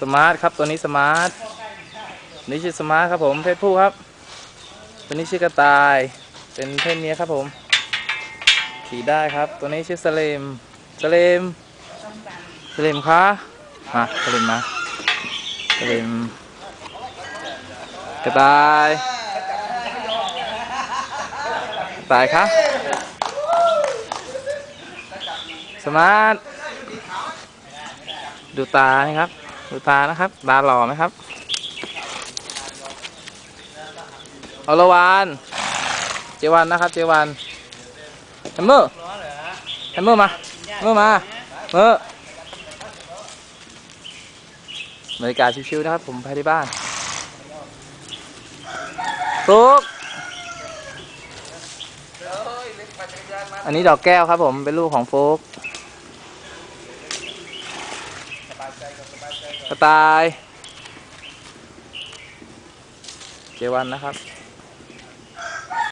สมาร์ทครับตัวนี้สมาร์ทนี่ชื่อสมาร์ทครับผมเพศผู้ครับตัวนี้ชื่อกระต่าย เป็นเพศเมียครับผม ขี่ได้ครับ ตัวนี้ชื่อสเลมสเลมสเลมคะมาสเลมมาสเลมกระต่ายตายคะ สมาร์ทดูตานี่ครับ ดูตานะครับ ตาหล่อไหมครับอรวานเจวันนะครับ เจวันแฮมเมอร์แฮมเมอร์มาแฮมเมอร์มาเมอร์บรรยากาศชิวๆนะครับ ผมภายในบ้านฟลุกอันนี้ดอกแก้วครับผมเป็นลูกของฟลุก กระต่ายเจวันนะครับ